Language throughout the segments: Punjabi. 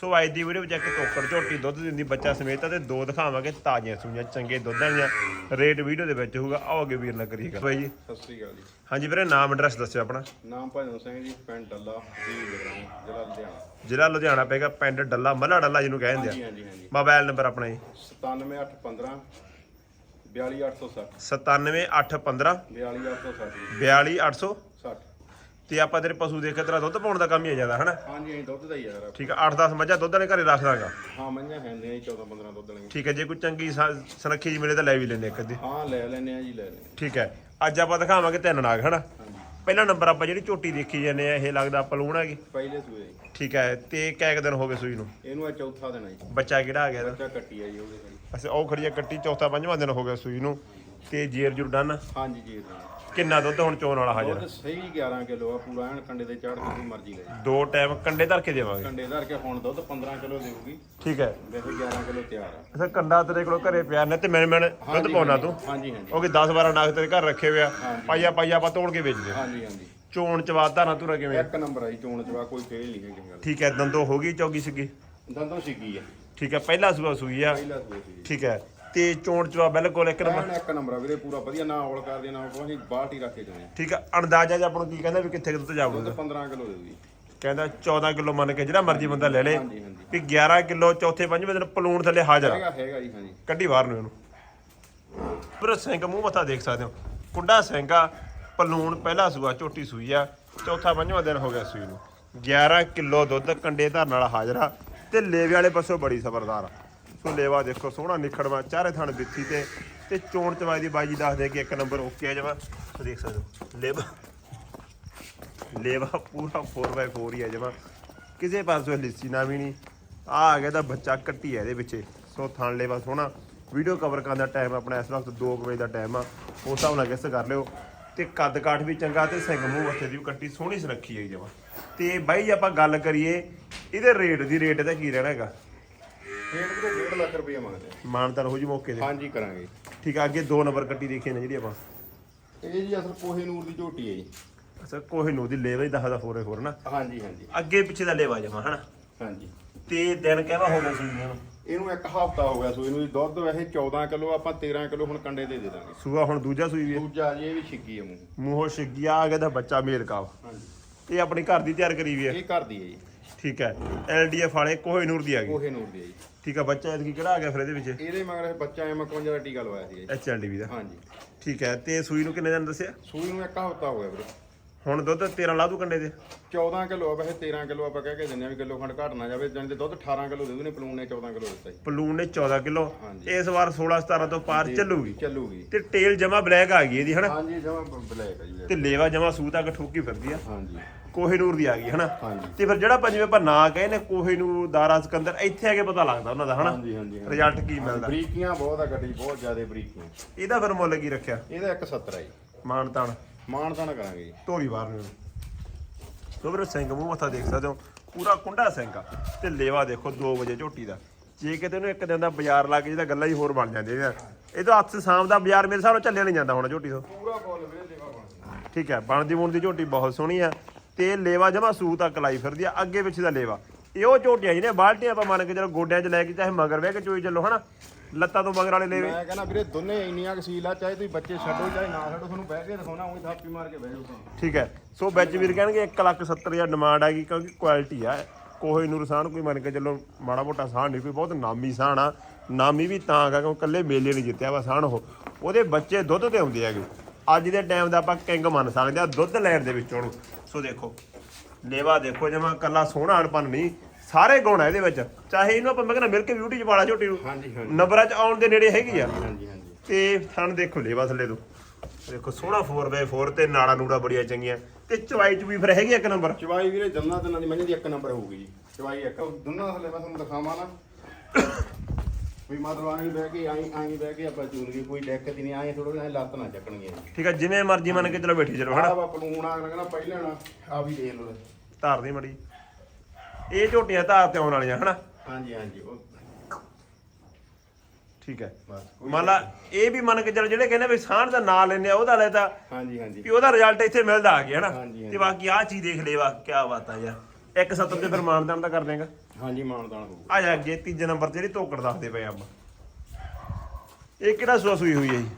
ਸੋ ਅੱਜ ਦੀ ਵੀਡੀਓ ਵਿੱਚ ਇੱਕ ਟੋਕਰ ਝੋਟੀ ਦੁੱਧ ਦਿੰਦੀ ਬੱਚਾ ਸਮੇਤ ਤੇ ਦੋ ਦਿਖਾਵਾਂਗੇ ਤਾਜ਼ੀਆਂ ਸੂਈਆਂ ਚੰਗੇ ਦੁੱਧ ਵਾਲੀਆਂ। ਰੇਟ ਵੀਡੀਓ ਦੇ ਵਿੱਚ ਹੋਊਗਾ। ਆਓ ਅੱਗੇ ਵੀਰ ਨਾਲ ਕਰੀਏਗਾ ਬਾਈ ਜੀ। ਸਤਿ ਸ੍ਰੀ ਅਕਾਲ ਜੀ। ਹਾਂਜੀ ਵੀਰੇ ਨਾਮ ਐਡਰੈਸ ਦੱਸਿਓ ਆਪਣਾ। ਨਾਮ ਭਜਨ ਸਿੰਘ ਜੀ ਪਿੰਡ ਡੱਲਾ ਜ਼ਿਲ੍ਹਾ ਲੁਧਿਆਣਾ। ਜ਼ਿਲ੍ਹਾ ਲੁਧਿਆਣਾ ਪੈਗਾ ਪਿੰਡ ਡੱਲਾ ਮੱਲਾ ਡੱਲਾ ਜਿਹਨੂੰ ਕਹਿੰਦੇ ਆ। ਮੋਬਾਈਲ ਨੰਬਰ ਆਪਣਾ ਜੀ। 97815 42860 97815 42860 42860 60 ਤੇ ਆਪਾਂ ਤੇਰੇ ਪਸ਼ੂ ਦੇਖ ਕੇ ਤੇਰਾ ਦੁੱਧ ਪਾਉਣ ਦਾ ਕੰਮ ਹੀ ਹੈ ਜ਼ਿਆਦਾ ਹਨਾ? ਹਾਂਜੀ ਅਸੀਂ ਦੁੱਧ ਦਾ ਹੀ ਯਾਰ। ਠੀਕ ਆ 8-10 ਮੱਝਾਂ ਦੁੱਧ ਵਾਲੇ ਘਰੇ ਰੱਖ ਦਾਂਗਾ। ਹਾਂ ਮੰਝਾਂ ਹੈਂਦੇ ਆ 14 15 ਦੁੱਧ ਵਾਲੀਆਂ। ਠੀਕ ਹੈ ਜੇ ਕੋਈ ਚੰਗੀ ਸ- ਸੁਨੱਖੀ ਜੀ ਮਿਲੇ ਤਾਂ ਲੈ ਵੀ ਲੈਣੇ ਇੱਕ ਅੱਧੀ। ਹਾਂ ਲੈ ਲੈਨੇ ਆ ਜੀ ਲੈ ਲੈਨੇ ਠੀਕ ਹੈ ਅੱਜ ਆਪਾਂ ਦਿਖਾਵਾਂਗੇ ਤਿੰਨ ਨਾਗ ਹਨਾ? ਪਹਿਲਾ ਨੰਬਰ ਆਪਾਂ ਜਿਹੜੀ ਝੋਟੀ ਦੇਖੀ ਜਾਂਦੇ ਆ ਇਹ ਲੱਗਦਾ ਪਲੂਣ ਹੈਗੀ। ਪਹਿਲੇ ਸੂਏ ਜੀ। ਠੀਕ ਹੈ ਤੇ ਕੈ ਕੁ ਦਿਨ ਹੋ ਗਏ ਸੂਈ ਨੂੰ? ਇਹਨੂੰ ਆ ਚੌਥਾ ਦਿਨ ਆ ਜੀ। ਬੱਚਾ ਕਿਹੜਾ ਆ ਗਿਆ ਇਹਦਾ? ਬੱਚਾ ਕੱਟੀ ਆ ਜੀ ਉਹਦੇ ਕੋਲ ਅੱਛਾ ਉਹ ਖੜੀ ਆ ਕੱਟੀ ਚੌਥਾ ਪੰਜਵਾਂ ਦਿਨ ਹੋ ਗਿਆ ਸੂਈ ਨੂੰ ਤੇ ਜੇਰ ਜੁਰ ਡਨ? ਹਾਂਜੀ ਜੀ ਕਿੰਨਾ ਦੁੱਧ ਹੁਣ ਚੋਣ ਵਾਲਾ ਹਾਜ਼ਰ? ਦੁੱਧ ਸਹੀ 11 ਕਿਲੋ ਆ ਪੂਰਾ ਐਨ ਕੰਡੇ ਤੇ ਚੜ੍ਹ ਕੇ ਮਰਜ਼ੀ ਲੈ ਜੀ ਦੋ ਟਾਈਮ ਕੰਡੇ ਧਰ ਕੇ ਦੇਵਾਂਗੇ। ਕੰਡੇ ਧਰ ਕੇ ਹੁਣ ਦੁੱਧ 15 ਕਿਲੋ ਦੇਊਗੀ। ਠੀਕ ਹੈ। ਵੈਸੇ 11 ਕਿਲੋ ਤਿਆਰ ਆ। ਅੱਛਾ ਕੰਡਾ ਤੇਰੇ ਕੋਲ ਘਰੇ ਪਿਆ ਨੇ ਤੇ ਮੈਂ ਮੈਂ ਦੁੱਧ ਪਾਉਣਾ ਤੂੰ? ਹਾਂਜੀ ਹਾਂਜੀ। ਉਹ ਕਿ 10 12 ਨਾਗ ਤੇਰੇ ਘਰ ਰੱਖੇ ਹੋਇਆ। ਪਾਈਆ ਪਾਈਆ ਆਪਾਂ ਤੋੜ ਕੇ ਵੇਚਦੇ ਹਾਂ। ਹਾਂਜੀ ਹਾਂਜੀ। ਚੋਣ ਚਵਾਦਾ ਨਾ ਤੁਰਾ ਕਿਵੇਂ ਇੱਕ ਨੰਬਰ ਆਈ ਚੋਣ ਚਵਾ ਕੋਈ ਫੇਲ ਨਹੀਂ ਹੈ ਕਿਸੇ ਗੱਲ। ਠੀਕ ਹੈ ਦੰਦੋ ਹੋ ਗਈ ਚੌਗੀ ਸੀਗੀ? ਦੰਦੋਂ ਸਿੱਗੀ ਆ। ਠੀਕ ਹੈ ਪਹਿਲਾ ਸੂਆ ਸੂਈ ਆ। ਪਹਿਲਾ ਸੂਏ ਸੀ ਠੀਕ ਹੈ। ਤੇ ਚੋਣ ਚਵਾ ਬਿਲਕੁਲ ਇੱਕ ਨੰਬਰ। ਐਨ ਇੱਕ ਨੰਬਰ ਆ ਵੀਰੇ ਪੂਰਾ ਵਧੀਆ ਨਾ ਔਲ ਕਰਦੇ ਨਾ ਕੋਈ ਅਸੀਂ ਬਾਲਟੀ ਰੱਖ ਕੇ ਜਾਣੇ। ਠੀਕ ਹੈ ਅੰਦਾਜ਼ਾ ਜਿਹਾ ਆਪਾਂ ਨੂੰ ਕੀ ਕਹਿੰਦਾ ਵੀ ਕਿੱਥੇ ਕੁ ਦੁੱਧ ਜਾਊਗਾ। ਦੁੱਧ 15 ਕਿਲੋ ਦੇਊਗੀ ਕਹਿੰਦਾ 14 ਕਿਲੋ ਮੰਨ ਕੇ ਜਿਹੜਾ ਮਰਜ਼ੀ ਬੰਦਾ ਲੈ ਲੇ ਹਾਂਜੀ ਹਾਂਜੀ। ਵੀ 11 ਕਿਲੋ ਚੌਥੇ ਪੰਜਵੇਂ ਦਿਨ ਪਲੂਣ ਥੱਲੇ ਹਾਜ਼ਰ ਆ। ਹੈਗਾ ਹੈਗਾ ਜੀ ਹਾਂਜੀ। ਕੱਢੀ ਬਾਹਰ ਨੂੰ ਇਹਨੂੰ। ਪਰ ਸਿੰਘ ਮੂੰਹ ਮੱਥਾ ਦੇਖ ਸਕਦੇ ਹੋ। ਕੁੰਡਾ ਸਿੰਘ ਆ ਪਲੂਣ ਪਹਿਲਾ ਸੂਆ ਝੋਟੀ ਸੂਈ ਆ ਚੌਥਾ ਪੰਜਵਾਂ ਦਿਨ ਹੋ ਗਿਆ ਸੂਈ ਨੂੰ। 11 ਕਿਲੋ ਦੁੱਧ ਕੰਡੇ ਧਰਨ ਵਾਲਾ ਹਾਜ਼ਰ ਆ ਤੇ ਲੇਵੇ ਵਾਲੇ ਪਾਸੋਂ ਬੜੀ ਜ਼ਬਰਦਾਰ ਆ। ਸੋ ਲੇਵਾ ਦੇਖੋ, ਸੋਹਣਾ ਨਿਖੜਵਾ, ਚਾਰੇ ਥਣ ਬਿੱਥੀ ਤੇ ਤੇ ਚੋਣ ਚਵਾਈ ਦੀ ਬਾਜੀ ਦੱਸ ਦੇ ਕਿ ਇੱਕ ਨੰਬਰ ਓਕੇ ਆ ਜਮਾ। ਦੇਖ ਸਕਦੇ ਹੋ, ਲੇਵਾ ਲੇਵਾ ਪੂਰਾ 4x4 ਹੀ ਆ ਜਮਾ। ਕਿਸੇ ਪਾਸੋਂ ਲਿੱਸੀ ਨਾ ਵੀ ਨਹੀਂ। ਆ ਆ ਗਿਆ ਤਾਂ ਬੱਚਾ ਕੱਟੀ ਹੈ ਇਹਦੇ ਵਿੱਚ ਸੋ ਥਣ ਲੇਵਾ ਸੋਹਣਾ। ਵੀਡੀਓ ਕਵਰ ਕਰਨ ਦਾ ਟਾਈਮ ਆਪਣਾ ਇਸ ਵਕਤ 2 ਵਜੇ ਦਾ ਟਾਈਮ ਆ। ਉਸ ਹਿਸਾਬ ਨਾਲ ਕਿਸ ਕਰ ਲਿਓ। ਤੇ ਕੱਦ ਕਾਠ ਵੀ ਚੰਗਾ ਤੇ ਸਿੰਘ ਮੂੰਹ ਉੱਥੇ ਦੀ ਵੀ ਕੱਟੀ ਸੋਹਣੀ ਸੁਰੱਖੀ ਹੈ ਜਮਾ। ਤੇ ਬਾਈ ਜੇ ਆਪਾਂ ਗੱਲ ਕਰੀਏ, ਇਹਦੇ ਰੇਟ ਦੀ ਰੇਟ ਇਹਦਾ ਕੀ ਰਹਿਣਾ ਹੈਗਾ? ਰੇਟ ਵੀਰੇ 1.5 ਲੱਖ ਰੁਪਏ ਮੰਗਦੇ ਆ। ਮਾਨਤਾਨ ਹੋ ਜੀ ਮੌਕੇ ਤੇ। ਹਾਂਜੀ ਕਰਾਂਗੇ। ਠੀਕ ਆ ਅੱਗੇ ਦੋ ਨੰਬਰ ਕੱਟੀ ਦੇਖੀ ਨੇ ਜਿਹੜੀ ਆਪਾਂ। ਇਹ ਜੀ ਅਸਲ ਕੋਹੇ ਨੂਰ ਦੀ ਝੋਟੀ ਹੈ ਜੀ। ਅੱਛਾ ਕੋਹੇ ਨੂੰ ਦੀ ਲੇਵਾ ਹੀ ਦੱਸਦਾ ਫੋਰੇ ਹੋਰ ਨਾ। ਹਾਂਜੀ ਹਾਂਜੀ। ਅੱਗੇ ਪਿੱਛੇ ਦਾ ਲੇਵਾ ਜਮਾ ਹਨਾ? ਹਾਂਜੀ। ਤੇ ਦਿਨ ਕਹਿਵਾ ਹੋ ਗਿਆ ਸੀ ਨੂੰ ਇਹਨੂੰ? ਇੱਕ ਹਫਤਾ ਹੋ ਗਿਆ ਸੋ ਇਹਨੂੰ ਜੀ ਦੁੱਧ ਵੈਸੇ 14 ਕਿਲੋ ਆਪਾਂ 13 ਕਿਲੋ ਹੁਣ ਕੰਡੇ ਦੇ ਦੇ ਦਾਂਗੇ। ਸੂਆ ਹੁਣ ਦੂਜਾ ਸੂਈ ਵੀ ਹੈ। ਦੂਜਾ ਜੀ ਇਹ ਵੀ ਛਿੱਗੀ ਹੈ ਮੂੰਹ। ਮੂੰਹੋਂ ਛਿੱਗਿਆ ਆ ਗਿਆ ਤਾਂ ਬੱਚਾ ਮੇਲ ਕਾਵ ਹਾਂਜੀ। ਇਹ ਆਪਣੀ ਘਰ ਦੀ ਤਿਆਰ ਕਰੀ ਵੀ ਹੈ? ਇਹ ਘਰ ਦੀ ਹੈ ਜੀ। ਠੀਕ ਹੈ ਐਲਡੀਐਫ ਵਾਲੇ ਕੋਹੇ ਨੂਰ ਦੀ ਆ ਗਈ। ਕੋਹੇ ਨੂਰ ਦੀ ਹੈ ਜੀ। ਠੀਕ ਹੈ ਬੱਚਾ ਇਹਦੀ ਕਿਹੜਾ ਆ ਗਿਆ ਫਿਰ ਇਹਦੇ ਵਿੱਚ? ਇਹਦੇ ਮਗਰ ਇਹ ਬੱਚਾ ਐ 51 ਦਾ ਟੀਕਾ ਲਵਾਇਆ ਸੀ ਐਚਐਲਡੀਵੀ ਦਾ। ਹਾਂਜੀ। ਠੀਕ ਹੈ ਤੇ ਸੂਈ ਨੂੰ ਕਿੰਨੇ ਦਿਨ ਦੱਸਿਆ? ਸੂਈ ਨੂੰ ਇੱਕ ਹਫਤਾ ਹੋ ਗਿਆ ਵੀਰੇ। ਹੁਣ ਦੁੱਧ 13 ਲਾ ਦੂ ਕੰਡੇ ਦੇ। 14 ਕਿਲੋ ਆ ਵੈਸੇ 13 ਕਿਲੋ ਆਪਾਂ ਕਹਿ ਕੇ ਦਿੰਦੇ ਆ ਵੀ ਕਿਲੋ ਖੰਡ ਘਟ ਨਾ ਜਾਵੇ ਜਾਣੀ ਕਿ ਦੁੱਧ 18 ਕਿਲੋ ਦੇ ਦੂਨੇ ਪਲੂਨ ਨੇ 14 ਕਿਲੋ ਦਿੱਤਾ ਜੀ ਪਲੂਨ ਨੇ 14 ਕਿਲੋ। ਹਾਂਜੀ। ਇਸ ਵਾਰ 16 17 ਤੋਂ ਪਾਰ ਚੱਲੂਗੀ। ਚੱਲੂਗੀ। ਤੇ ਟੇਲ ਜਮਾ ਬਲੈਕ ਆ ਗਈ ਇਹਦੀ ਹਨਾ? ਹਾਂਜੀ ਜਮਾ ਬਲੈਕ ਆ ਜੀ ਤੇ ਲੇਵਾ ਜਮਾ ਸੂ ਤੱਕ ਠੋਕੀ ਫਿਰਦੀ ਆ। ਹਾਂਜੀ। ਕੋਹੇ ਨੂਰ ਦੀ ਆ ਗਈ ਹਨਾ? ਹਾਂਜੀ। ਤੇ ਫਿਰ ਜਿਹੜਾ ਪੰਜਵੇਂ ਆਪਾਂ ਨਾਂ ਕਹੇ ਨੇ ਕੋਹੇ ਨੂਰ ਦਾਰਾ ਸਿਕੰਦਰ ਇੱਥੇ ਆ ਕੇ ਪਤਾ ਲੱਗਦਾ ਉਹਨਾਂ ਦਾ ਹਨਾ? ਹਾਂਜੀ ਹਾਂਜੀ ਹਾਂਜੀ। ਰਿਜ਼ਲਟ ਕੀ ਮਿਲਦਾ? ਬਰੀਕੀਆਂ ਬਹੁਤ ਆ ਗੱਡੀ ਬਹੁਤ ਜ਼ਿਆਦਾ ਬਰੀਕੀਆਂ। ਇਹਦਾ ਫਿਰ ਮੁੱਲ ਕੀ ਰੱਖਿਆ? ਇਹਦਾ 170 ਆ ਜੀ। ਮਾਨ ਤਾਂ ਕਰਾਂਗੇ ਜੀ। ਧੋਰੀ ਬਾਹਰ ਨੂੰ। ਸੋ ਵੀਰੇ ਸਿੰਘ ਮੂੰਹ ਮੱਥਾ ਦੇਖ ਸਕਦੇ ਹੋ। ਪੂਰਾ ਕੁੰਡਾ ਸਿੰਘ ਆ। ਤੇ ਲੇਵਾ ਦੇਖੋ 2 ਵਜੇ ਝੋਟੀ ਦਾ। ਜੇ ਕਿਤੇ ਨੂੰ ਇੱਕ ਦਿਨ ਦਾ ਬਾਜ਼ਾਰ ਲਾ ਕੇ ਜਿਹਦਾ ਗੱਲਾਂ ਹੀ ਹੋਰ ਬਣ ਜਾਂਦੀਆਂ ਇਹ ਤਾਂ ਹੱਥ ਸ਼ਾਮ ਦਾ ਬਾਜ਼ਾਰ ਮੇਰੇ ਨਾਲ ਚੱਲਿਆ ਨਹੀਂ ਜਾਂਦਾ ਹੁਣ ਝੋਟੀ ਤੋਂ। ਪੂਰਾ ਬੋਲ ਵੀਰੇ ਦੇਵਾ ਬਣ ਠੀਕ ਹੈ ਬਣਦੀ ਬੁਣਦੀ ਝੋਟੀ ਬਹੁਤ ਸੋਹਣੀ ਆ। ਤੇ ਲੇਵਾ ਜਮਾ ਸੂ ਤੱਕ ਲਾਈ ਫਿਰਦੀ ਆ ਅੱਗੇ ਪਿੱਛੇ ਦਾ ਲੇਵਾ। ਇਹ ਉਹ ਝੋਟੀਆਂ ਜਿਹਨੇ ਬਾਲਟੀਆਂ ਆਪਾਂ ਮੰਨ ਕੇ ਚਲੋ ਗੋਡਿਆਂ 'ਚ ਲੈ ਕੇ ਚਾਹੇ ਮਗਰ ਵੇ ਕੇ ਚੋਈ ਚੱਲੋ ਹਨਾ? ਲੱਤਾਂ ਤੋਂ ਮਗਰ ਵਾਲੇ ਲੇਵੇ ਮੈਂ ਕਹਿੰਦਾ ਵੀਰੇ ਦੋਨੇ ਇੰਨੀਆਂ ਕਸੀਲ ਆ ਚਾਹੇ ਤੁਸੀਂ ਬੱਚੇ ਛੱਡੋ ਚਾਹੇ ਨਾ ਛੱਡੋ ਤੁਹਾਨੂੰ ਬਹਿ ਕੇ ਦਿਖਾਉਣਾ ਉਹੀ ਥਾਪੀ ਮਾਰ ਕੇ ਬਹਿ ਜਾਓ ਤੁਸੀਂ ਠੀਕ ਹੈ। ਸੋ ਵਿੱਚ ਵੀਰ ਕਹਿਣਗੇ 1 ਲੱਖ 70 ਹਜ਼ਾਰ ਡਿਮਾਂਡ ਹੈਗੀ ਕਿਉਂਕਿ ਕੁਆਲਿਟੀ ਆ। ਕੋਹੇ ਨੂਰ ਸਾਨ ਕੋਈ ਮੰਨ ਕੇ ਚੱਲੋ ਮਾੜਾ ਮੋਟਾ ਸਾਨ ਨਹੀਂ ਕੋਈ ਬਹੁਤ ਨਾਮੀ ਸਾਨ ਆ। ਨਾਮੀ ਵੀ ਤਾਂ ਹੈਗਾ ਕਿਉਂਕਿ ਇਕੱਲੇ ਮੇਲੇ ਨਹੀਂ ਜਿੱਤਿਆ ਵਾ ਸਾਨ ਉਹ। ਉਹਦੇ ਬੱਚੇ ਦੁੱਧ ਤੇ ਆਉਂਦੇ ਹੈਗੇ ਅੱਜ ਦੇ ਟਾਈਮ ਦਾ ਆਪਾਂ ਕਿੰਗ ਮੰਨ ਸਕਦੇ ਆ ਦੁੱਧ ਲੈਣ ਦੇ ਵਿੱਚੋਂ ਨੂੰ ਸੋ ਦੇਖੋ ਲੇਵਾ ਦੇਖੋ ਜਮਾ ਕੱਲਾ ਸੋਹਣਾ ਅਣਪਨ ਨਹੀਂ ਸਾਰੇ ਗੁਣ ਆ ਇਹਦੇ ਵਿੱਚ। ਚਾਹੇ ਇਹਨੂੰ ਆਪਾਂ ਮੈਂ ਕਹਿੰਦਾ ਮਿਲ ਕੇ ਬਿਊਟੀ ਚ ਵਾਲਾ ਝੋਟੀ ਨੂੰ। ਹਾਂਜੀ ਹਾਂਜੀ। ਨੰਬਰਾਂ ਚ ਆਉਣ ਦੇ ਨੇੜੇ ਹੈਗੀ ਆ। ਹਾਂਜੀ ਹਾਂਜੀ ਤੇ ਥਣ ਦੇਖੋ ਲੇਵਾ ਥੱਲੇ ਤੋਂ। ਦੇਖੋ ਸੋਹਣਾ 4x4 ਤੇ ਨਾੜਾ ਨੂੜਾ ਬੜੀਆਂ ਚੰਗੀਆਂ। ਤੇ ਚਵਾਈ ਚ ਵੀ ਫਿਰ ਹੈਗੀ ਇੱਕ ਨੰਬਰ? ਚਵਾਈ ਵੀਰੇ ਜੰਨਾ ਤੇ ਦੀ ਮੰਝ ਦੀ ਇੱਕ ਨੰਬਰ ਹੋਊਗੀ ਜੀ। ਚਵਾਈ ਇੱਕ ਦੋਨਾਂ ਥੱਲੇ ਮੈਂ ਤੁਹਾਨੂੰ ਦਿਖਾਵਾਂ ਨਾ। ਵੀ ਮਤਲਬ ਆਈ ਬਹਿ ਕੇ ਆਈ ਆਈ ਬਹਿ ਕੇ ਆਪਾਂ ਚੂਨ ਗਈ ਕੋਈ ਦਿੱਕਤ ਨਹੀਂ ਆਈ ਥੋੜਾ ਜਿਹਾ ਲੱਤ ਨਾ ਚੱਕਣਗੇ। ਠੀਕ ਆ ਜਿਵੇਂ ਮਰਜ਼ੀ ਮੰਨ ਕੇ ਚਲੋ ਬੈਠੀ ਚਲੋ ਆਹ ਵਾ ਪਲੂਣ ਲੱਗਣਾ ਪਹਿਲਾਂ ਆ ਵੀ ਦੇਖ ਲਓ। ਧਾਰ ਦੀ ਮੜੀ। ਇਹ ਝੋਟੀਆਂ ਧਾਰ ਤੇ ਆਉਣ ਵਾਲੀਆਂ ਹਨਾ? ਹਾਂਜੀ ਹਾਂਜੀ ਉਹ ਠੀਕ ਹੈ। ਬਸ ਕੋਈ- ਮੰਨ ਲਾ ਇਹ ਵੀ ਮੰਨ ਕੇ ਚੱਲ ਜਿਹੜੇ ਕਹਿੰਦੇ ਵੀ ਸਾਂਢ ਦਾ ਨਾਂ ਲੈਂਦੇ ਆ ਉਹਦਾ ਲੈ ਤਾਂ ਹਾਂਜੀ ਹਾਂਜੀ। ਵੀ ਉਹਦਾ ਰਿਜ਼ਲਟ ਇੱਥੇ ਮਿਲਦਾ ਆ ਗਿਆ ਹਨਾ? ਹਾਂਜੀ, ਹਾਂਜੀ। ਤੇ ਬਾਕੀ ਆਹ ਚੀਜ਼ ਦੇਖ ਲੈ ਵਾ ਕੀ ਬਾਤ ਆ ਯਾਰ। ਇੱਕ ਸੱਤਰ ਤੇ ਫਿਰ ਮਾਨਦਾਨ ਦਾ ਕਰ ਦੇਗਾ ਹਾਂਜੀ ਮਾਨਦਾਨ ਹੋਊ। ਆ ਜਾ ਅੱਗੇ ਤੀਜੇ ਨੰਬਰ ਤੇ ਜਿਹੜੀ ਧੋਕੜ ਦੱਸਦੇ ਪਏ ਆਪਾਂ। ਇਹ ਕਿਹੜਾ ਸੂਆ ਸੂਈ ਹੋਈ ਹੈ ਜੀ?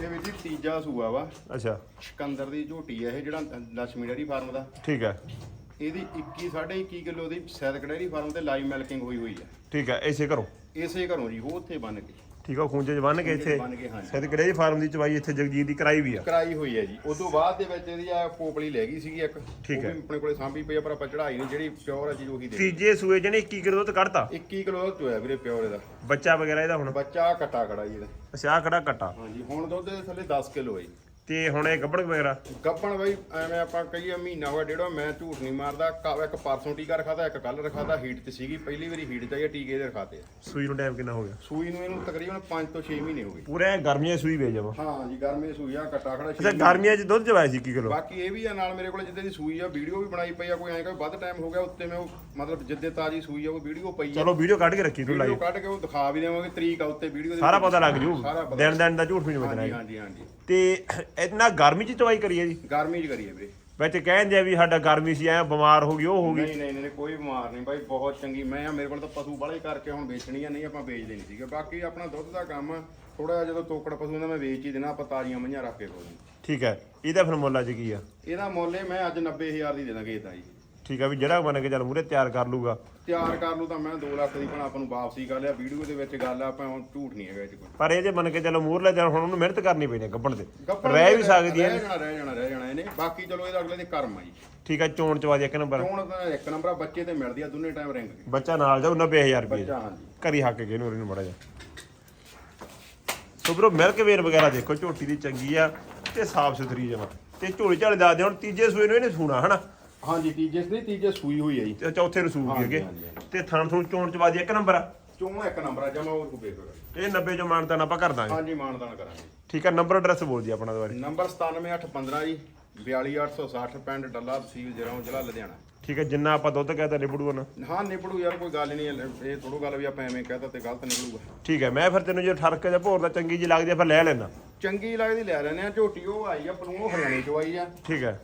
ਇਹ ਵੀ ਜੀ ਤੀਜਾ ਸੂਆ ਵਾ। ਅੱਛਾ। ਸਿਕੰਦਰ ਦੀ ਝੋਟੀ ਹੈ ਇਹ ਜਿਹੜਾ ਲక్ష్ਮੀ ਡੇਅਰੀ ਫਾਰਮ ਦਾ। ਠੀਕ ਹੈ। ਇਹਦੀ 21 21.5 ਕਿਲੋ ਦੀ ਸੈਦਕ ਡੇਅਰੀ ਫਾਰਮ ਤੇ ਲਾਈਵ ਮਿਲਕਿੰਗ ਹੋਈ ਹੋਈ ਹੈ। ਠੀਕ ਹੈ ਇਸੇ ਘਰੋਂ? ਇਸੇ ਘਰੋਂ ਜੀ ਉਹ ਉੱਥੇ ਬਣ ਗਈ ਠੀਕ ਆ ਖੂੰਜੇ ਚ ਬੰਨ ਕੇ ਇੱਥੇ? ਬੰਨ੍ਹ ਕੇ, ਹਾਂਜੀ। ਸਿੱਧ ਕਿਹੜੇ ਫਾਰਮ ਦੀ ਚਵਾਈ ਇੱਥੇ ਜਗਜੀਤ ਦੀ ਕਰਾਈ ਵੀ ਆ। ਕਰਾਈ ਹੋਈ ਹੈ ਜੀ। ਉਸ ਤੋਂ ਬਾਅਦ ਦੇ ਵਿੱਚ ਇਹਦੀ ਆ ਪੋਪਲੀ ਲੈ ਗਈ ਸੀਗੀ ਇੱਕ। ਠੀਕ ਉਹ ਹੈ। ਵੀ ਆਪਣੇ ਕੋਲੇ ਸਾਂਭੀ ਪਈ ਆ ਪਰ ਆਪਾਂ ਚੜਾਈ ਨਹੀਂ ਜਿਹੜੀ ਪਿਓਰ ਹੈ ਜੀ ਉਹੀ ਦੇ ਤੀਜੇ ਸੂਏ ਜਣੇ 21 ਕਿਲੋ ਦੁੱਧ ਕੱਢਤਾ? 21 ਕਿਲੋ ਦਾ ਚੋਇਆ ਵੀਰੇ ਪਿਓਰ ਇਹਦਾ। ਬੱਚਾ ਵਗੈਰਾ ਇਹਦਾ ਹੁਣ? ਬੱਚਾ ਕੱਟਾ ਕੜਾ ਜੀ ਇਹਦਾ। ਅੱਛਾ ਕਿਹੜਾ ਕੱਟਾ। ਹਾਂਜੀ ਹੁਣ ਦੁੱਧ ਥੱਲੇ 10 ਕਿਲੋ ਹੈ ਜੀ। ਤੇ ਹੁਣ ਇਹ ਗੱਬੜ ਵਗੈਰਾ? ਗੱਪਣ ਬਈ ਐਵੇਂ ਆਪਾਂ ਕਹੀਏ ਮਹੀਨਾ ਹੋਇਆ ਡੇਢ ਹੋਇਆ ਮੈਂ ਝੂਠ ਨਹੀਂ ਮਾਰਦਾ। ਕ- ਇੱਕ ਪਰਸੋਂ ਟੀਕਾ ਰਖਾਦਾ ਇੱਕ ਕੱਲ ਰਖਾਦਾ ਹੀਟ ਤੇ ਸੀਗੀ। ਪਹਿਲੀ ਵਾਰੀ ਹੀਟ ਚਾਹੀਏ ਟੀਕੇ ਦੇ ਰਖਾਤੇ ਆ। ਸੂਈ ਨੂੰ ਟਾਈਮ ਕਿੰਨਾ ਹੋ ਗਿਆ? ਸੂਈ ਨੂੰ ਇਹਨੂੰ ਤਕਰੀਬਨ 5 ਤੋਂ 6 ਮਹੀਨੇ ਹੋ ਗਏ। ਪੂਰੇ ਗਰਮੀਆਂ 'ਚ ਸੂਈ ਵੇ ਜਾਵਾ। ਹਾਂ ਜੀ ਗਰਮੀ ਸੂਈ ਆ ਕੱਟਾ ਖੜਾ ਛੇ ਅੱਛਾ ਗਰਮੀਆਂ 'ਚ ਦੁੱਧ ਚਵਾਇਆ ਸੀ 21 ਕਿਲੋ? ਬਾਕੀ ਇਹ ਵੀ ਆ ਨਾਲ ਮੇਰੇ ਕੋਲ ਜਿੱਦੇ ਦੀ ਸੂਈ ਆ ਵੀਡੀਓ ਵੀ ਬਣਾਈ ਪਈ ਆ ਕੋਈ ਐਂ ਕਿ ਵੱਧ ਟਾਈਮ ਹੋ ਗਿਆ ਉੱਤੇ ਮੈਂ ਉਹ ਮਤਲਬ ਜਿੱਦੇ ਤਾਜੀ ਸੂਈ ਆ ਉਹ ਵੀਡੀਓ ਪਈ ਆ। ਚਲੋ ਵੀਡੀਓ ਕੱਢ ਕੇ ਰੱਖੀ ਤੂੰ ਵੀਡੀਓ ਲਾਈਵ ਕੱਢ ਕੇ ਉਹ ਦਿਖਾ ਵੀ ਦੇਵਾਂਗੇ ਤਰੀਕ ਆ ਉੱਤੇ ਵੀਡੀਓ ਦੇ ਸਾਰਾ ਵਿੱਚ। ਪਤਾ ਲੱਗ ਜੂ। ਸਾਰਾ ਪਤਾ ਦਿਨ ਦਿਨ ਦਾ ਝੂਠ ਵੀ ਨਹੀਂ ਹਾਂਜੀ ਬਚਣਾ ਹਾਂਜੀ ਹਾਂਜੀ। ਤੇ ਇਤਨਾ ਗਰਮੀ 'ਚ ਚਵਾਈ ਕਰੀਏ ਜੀ? ਗਰਮੀ ਚ ਕਰੀਏ ਵੀਰੇ। ਵਿੱਚ ਕਹਿੰਦੇ ਆ ਵੀ ਸਾਡਾ ਗਰਮੀ ਸੀ ਐ ਬਿਮਾਰ ਹੋ ਗਈ ਉਹ ਹੋ ਗਈ। ਨਹੀਂ ਨਹੀਂ ਨਹੀਂ ਕੋਈ ਬਿਮਾਰ ਨਹੀਂ ਬਾਈ ਬਹੁਤ ਚੰਗੀ। ਮੈਂ ਆ ਮੇਰੇ ਕੋਲ ਤਾਂ ਪਸ਼ੂ ਬਾਲੇ ਕਰਕੇ ਹੁਣ ਵੇਚਣੀ ਆ ਨਹੀਂ ਆਪਾਂ ਵੇਚਦੇ ਨਹੀਂ ਸੀਗੇ। ਬਾਕੀ ਆਪਣਾ ਦੁੱਧ ਦਾ ਕੰਮ ਆ ਥੋੜਾ ਜਿਹਾ ਜਦੋਂ ਤੋਕੜ ਪਸ਼ੂ ਹੁੰਦਾ ਮੈਂ ਵੇਚ ਹੀ ਦੇਣਾ ਆਪਾਂ ਤਾਜ਼ੀਆਂ ਮਈਆਂ ਰੱਖ ਕੇ ਕੋਲ ਠੀਕ ਹੈ ਇਹਦਾ ਫਿਰ ਮੁੱਲ ਅੱਜ ਕੀ ਆ? ਇਹਦਾ ਮੁੱਲ ਮੈਂ ਅੱਜ 90000 ਦੀ ਦੇ ਦਾਂਗੇ ਇਹਦਾ ਜੀ। ਠੀਕ ਆ ਵੀ ਜਿਹੜਾ ਮੰਨ ਕੇ ਚੱਲ ਮੂਰੇ ਤਿਆਰ ਕਰ ਲੂਗਾ। ਤਿਆਰ ਕਰ ਲੂ ਤਾਂ ਮੈਂ 2 ਲੱਖ ਦੀ ਭਣਾ ਆਪਾਂ ਨੂੰ ਵਾਪਸੀ ਕਰ ਲਿਆ। ਵੀਡੀਓ ਦੇ ਵਿੱਚ ਗੱਲ ਆ ਆਪਾਂ ਹੁਣ ਝੂਠ ਨਹੀਂ ਹੈਗਾ ਇਹ 'ਚ ਕੋਈ। ਪਰ ਇਹ ਜੇ ਮੰਨ ਕੇ ਚੱਲੋ ਮੂਰਲੇ ਦਿਨ ਹੁਣ ਉਹਨੂੰ ਮਿਹਨਤ ਕਰਨੀ ਪੈਣੀ ਗੱਬਣ ਤੇ। ਗੱਪਣ ਰਹਿ ਵੀ ਸਕਦੀ ਹੈ ਰਹਿ ਜਾਣਾ ਰਹਿ ਜਾਣਾ ਰਹਿ ਜਾਣਾ ਇਹਨੇ। ਬਾਕੀ ਚਲੋ ਇਹਦਾ ਅਗਲੇ ਦੇ ਕਰਮ ਆ ਜੀ। ਠੀਕ ਆ ਚੋਣ ਚਵਾ ਦੀ ਇੱਕ ਨੰਬਰ। ਹੁਣ ਤਾਂ ਇੱਕ ਨੰਬਰ ਆ ਬੱਚੇ ਤੇ ਮਿਲਦੀ ਆ ਦੋਨੇ ਟਾਈਮ ਰਿੰਗ ਬੱਚਾ ਨਾਲ ਜਾਊ 90000 ਰੁਪਏ। ਬੱਚਾ ਹਾਂਜੀ। ਕਰੀ ਹੱਕ ਕੇ ਨੂੰ ਇਹਨੂੰ ਮੜਾ ਜਾ ਸੋ ਬਰੋ ਮਿਲਕ ਵੇਰ ਵਗੈਰਾ ਦੇਖੋ ਝੋਟੀ ਦੀ ਚੰਗੀ ਆ ਤੇ ਸਾਫ਼ ਸੁਥਰੀ ਜਮਾ। ਤੇ ਝੋਲੀ ਝਾਲੇ ਦੱਸਦੇ ਹੁਣ ਤੀਜੇ ਸੂਏ ਨੂੰ ਇਹਨੇ ਸੂਣਾ ਹਨਾ? ਹਾਂਜੀ ਤੀਜੇ ਨਹੀਂ ਤੀਜੇ ਸੂਈ ਹੋਈ ਆ ਜੀ। ਤੇ ਚੌਥੇ ਨੂੰ ਹਾਂਜੀ, ਹਾਂਜੀ। ਤੇ ਥਣ ਥਣ ਚੋਣ ਚਵਾ ਦੀ ਇੱਕ ਨੰਬਰ ਆ? ਚੋਂ ਇੱਕ ਨੰਬਰ ਆ ਜਮਾ ਹੋਰ ਕੋ ਬੇਕਰ ਇਹ 90 ਜੋ ਮਾਨਤਾ ਆਪਾਂ ਕਰ ਦਾਂਗੇ। ਹਾਂਜੀ ਮਾਨਦਾਨ ਕਰਾਂਗੇ। ਠੀਕ ਆ ਨੰਬਰ ਐਡਰੈਸ ਬੋਲ ਦੀ ਆਪਣਾ ਦੁਬਾਰੇ। ਨੰਬਰ 97815 ਜੀ 42860 ਪਿੰਡ ਡੱਲਾ ਤਹਿਸੀਲ ਜਰਾਉਂ ਜ਼ਿਲ੍ਹਾ ਲੁਧਿਆਣਾ। ਠੀਕ ਹੈ ਜਿੰਨਾ ਆਪਾਂ ਦੁੱਧ ਕਹਤਾ ਨਿਬੜੂ ਨਾ ਹਾਂ ਨਿਬੜੂ ਯਾਰ ਕੋਈ ਗੱਲ ਨਹੀਂ ਇਹ ਥੋੜੋ ਗੱਲ ਵੀ ਆਪਾਂ ਐਵੇਂ ਕਹਤਾ ਤੇ ਗਲਤ ਨਿਕਲੂਗਾ ਠੀਕ ਹੈ ਮੈਂ ਫਿਰ ਤੈਨੂੰ ਜੇ ਠਰਕ ਜਾਂ ਭੋਰ ਦਾ ਚੰਗੀ ਜੀ ਲੱਗਦੀ ਆ ਫਿਰ ਲੈ ਲੈਣਾ ਚੰਗੀ ਲੱਗਦੀ ਲੈ ਲੈਨੇ ਆ ਝੋਟੀ ਉਹ ਆਈ ਆ ਪਲੂਣੋਂ ਹਰਿਆਣੇ ਚੋਂ ਆਈ ਆ। ਠੀਕ ਹੈ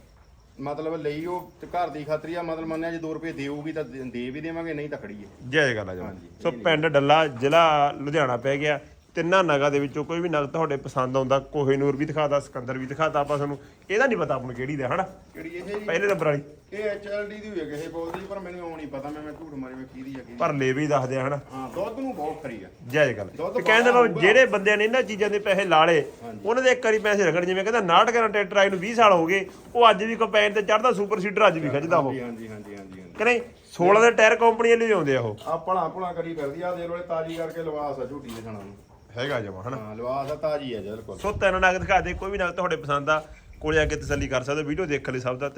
ਮਤਲਬ ਲਈ ਉਹ ਤੇ ਘਰ ਦੀ ਖਾਤਰੀ ਆ ਮਤਲਬ ਮੰਨਿਆ ਜੇ 2 ਰੁਪਏ ਦੇਊਗੀ ਤਾਂ ਦੇ ਦੇ ਵੀ ਦੇਵਾਂਗੇ ਨਹੀਂ ਤਾਂ ਖੜੀਏ। ਜੈ ਗੱਲ ਆ ਜੀ ਹਾਂਜੀ, ਸੋ ਪਿੰਡ ਡੱਲਾ ਜ਼ਿਲ੍ਹਾ ਲੁਧਿਆਣਾ ਪੈ ਗਿਆ। ਤਿੰਨਾਂ ਨਗਾਂ ਦੇ ਵਿੱਚੋਂ ਕੋਈ ਵੀ ਨਗ ਤੁਹਾਡੇ ਪਸੰਦ ਆਉਂਦਾ ਕੋਹੇਨੂਰ ਵੀ ਦਿਖਾਦਾ ਸਿਕੰਦਰ ਵੀ ਦਿਖਾਤਾ ਆਪਾਂ ਤੁਹਾਨੂੰ ਇਹਦਾ ਨਹੀਂ ਪਤਾ ਆਪਾਂ ਨੂੰ ਕਿਹੜੀ ਦਾ ਹਨਾ? ਕਿਹੜੀ ਇਹ ਜੀ? ਪਹਿਲੇ ਨੰਬਰ ਵਾਲੀ। ਇਹ ਐਚਐਲਡੀ ਦੀ ਹੋਈ ਹੈ ਕਿਸੇ ਬੋਲਦੀ ਪਰ ਮੈਨੂੰ ਉਹ ਨਹੀਂ ਪਤਾ ਮੈਂ ਮੈਂ ਝੂਠ ਮਾਰੀ ਮੈਂ ਕਿਹਦੀ ਆ ਕਿਹਦੀ ਪਰ ਲੈ ਵੀ ਦੱਸਦੇ ਆ ਹਨਾ? ਹਾਂ ਦੁੱਧ ਨੂੰ ਬਹੁਤ ਖਰੀ ਆ। ਜੈ ਗੱਲ। ਤੇ ਕਹਿੰਦੇ ਬਾਬਾ ਜਿਹੜੇ ਬੰਦਿਆਂ ਨੇ ਇਹਨਾਂ ਚੀਜ਼ਾਂ ਦੇ ਪੈਸੇ ਲਾਲੇ ਉਹਨਾਂ ਦੇ ਇੱਕ ਵਾਰੀ ਪੈਸੇ ਰਗਣ ਜਿਵੇਂ ਕਹਿੰਦਾ ਨਾਟਕਾਂ ਨਾਲ ਟਰੈਕਟਰ ਆਏ ਨੂੰ 20 ਸਾਲ ਹੋ ਗਏ ਉਹ ਅੱਜ ਵੀ ਕੰਪੈਨ ਤੇ ਚੜਦਾ ਸੁਪਰ ਸੀਡਰ ਅੱਜ ਵੀ ਖਿੱਚਦਾ ਉਹ। ਹਾਂਜੀ ਹਾਂਜੀ ਹਾਂਜੀ ਕਿ ਨਹੀਂ? 16 ਦੇ ਟਾਇਰ ਕੰਪਨੀ ਲਈ ਆਉਂਦੇ ਆ ਉਹ। ਆ ਭਲਾ ਭਲਾ ਕਰੀ ਫਿਰਦੀ ਆ ਦੇ ਲੋਲੇ ਤਾਜੀ ਕਰਕੇ ਲਵਾਸ ਆ ਝੂਟੀ ਦੇ ਖਾਣਾ ਨੂੰ। ਹੈਗਾ ਜਮਾ ਹਨਾ? ਹਾਂ ਲਵਾਸ ਆ ਤਾਜੀ ਆ ਬਿਲਕੁਲ। ਸੋ ਤਿੰਨ ਨਗ ਦਿਖਾ ਦੇ ਕੋਈ ਵੀ ਨਗ ਤੁਹਾਡੇ ਪਸੰਦ ਆ ਕੋਲੇ ਆ ਕੇ ਤਸੱਲੀ ਕਰ ਸਕਦੇ ਹੋ ਵੀਡੀਓ ਦੇਖ ਲਈ ਸਭ ਦਾ